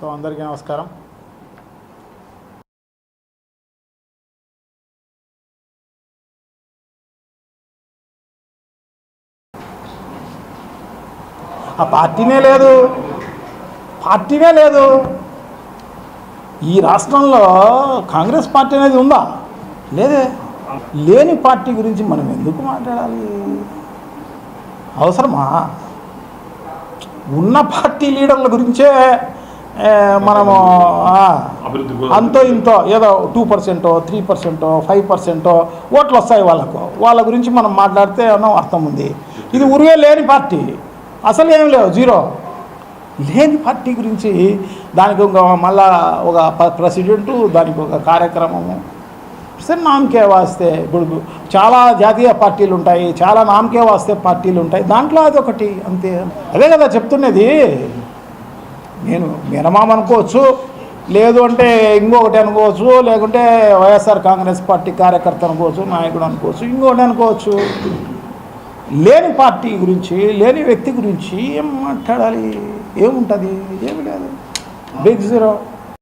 So అందరికీ నమస్కారం. ఆ పార్టీనే లేదు. పార్టీనే లేదు. ఈ రాష్ట్రంలో కాంగ్రెస్ పార్టీ అనేది ఉందా? లేదే. లేని పార్టీ గురించి మనం ఎందుకు మాట్లాడాలి? అవసరమా? ఉన్న పార్టీ లీడర్ల గురించే మనము అంతో ఇంతో ఏదో టూ పర్సెంటో త్రీ పర్సెంటో ఫైవ్ పర్సెంటో ఓట్లు వస్తాయి వాళ్ళకు. వాళ్ళ గురించి మనం మాట్లాడితే ఏమో అర్థం ఉంది. ఇది ఉరువే లేని పార్టీ. అసలు ఏం లేవు జీరో. లేని పార్టీ గురించి దానికి ఒక మళ్ళా ఒక ప్రెసిడెంటు దానికి ఒక కార్యక్రమము. సరే నామకే వాస్తే ఇప్పుడు చాలా జాతీయ పార్టీలు ఉంటాయి చాలా నామకే వాస్తే పార్టీలు ఉంటాయి. దాంట్లో అది ఒకటి అంతే. అదే కదా చెప్తున్నది. నేను మినమాం అనుకోవచ్చు. లేదు అంటే ఇంకొకటి అనుకోవచ్చు. లేకుంటే వైఎస్ఆర్ కాంగ్రెస్ పార్టీ కార్యకర్త అనుకోవచ్చు నాయకుడు అనుకోవచ్చు ఇంకొకటి అనుకోవచ్చు. లేని పార్టీ గురించి లేని వ్యక్తి గురించి ఏం మాట్లాడాలి? ఏముంటుంది? ఏమి లేదు. Big zero